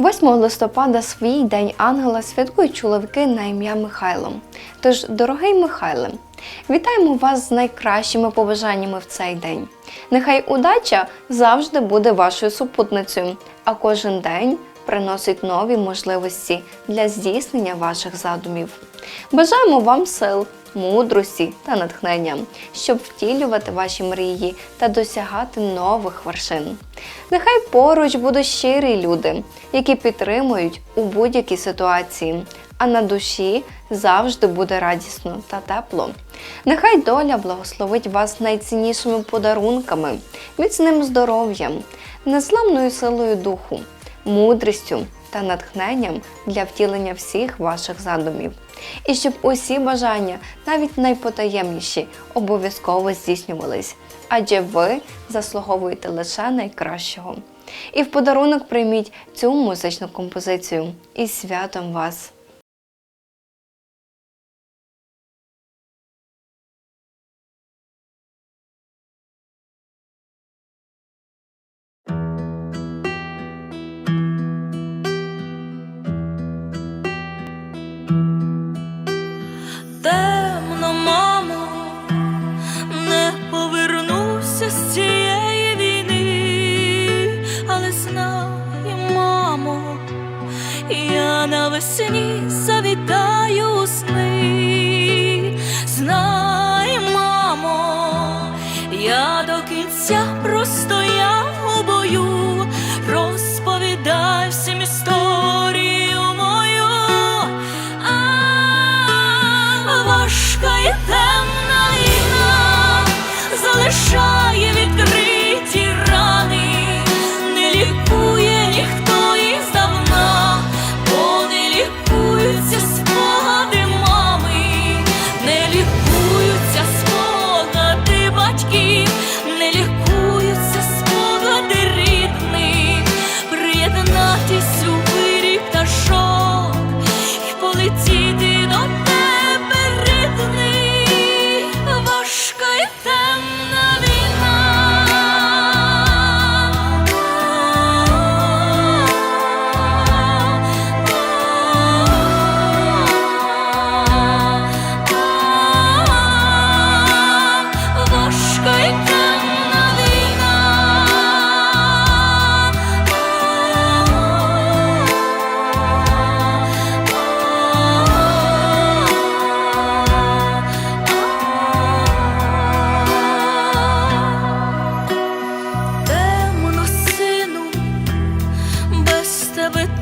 8 листопада свій день ангела святкують чоловіки на ім'я Михайло. Тож, дорогий Михайле, вітаємо вас з найкращими побажаннями в цей день. Нехай удача завжди буде вашою супутницею, а кожен день приносить нові можливості для здійснення ваших задумів. Бажаємо вам сил, мудрості та натхнення, щоб втілювати ваші мрії та досягати нових вершин. Нехай поруч будуть щирі люди, які підтримують у будь-якій ситуації, а на душі завжди буде радісно та тепло. Нехай доля благословить вас найціннішими подарунками, міцним здоров'ям, незламною силою духу, мудрістю та натхненням для втілення всіх ваших задумів. І щоб усі бажання, навіть найпотаємніші, обов'язково здійснювались, адже ви заслуговуєте лише найкращого. І в подарунок прийміть цю музичну композицію із святом вас! Я навесні завітаю у сни. Знай, мамо, я до кінця простояв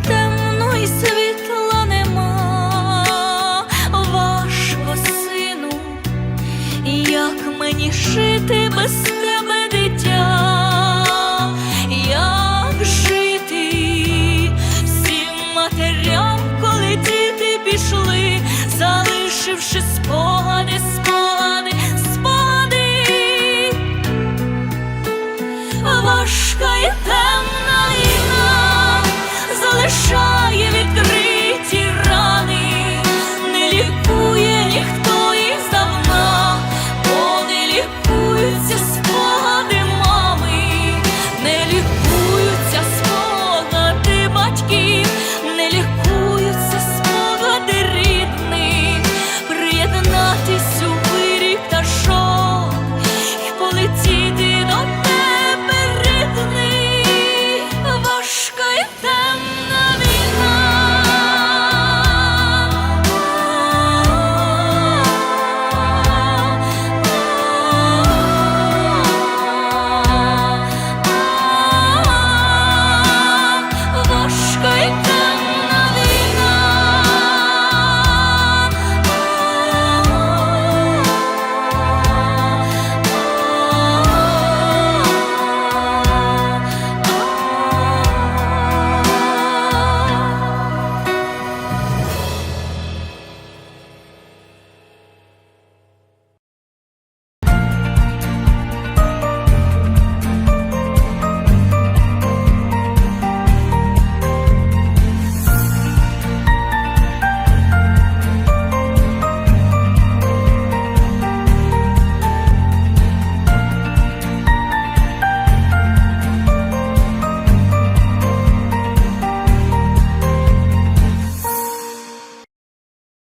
темно і світла нема. Важко, сину, як мені жити без тебе, дитя? Як жити всім матерям, коли діти пішли, залишивши спогади, 说。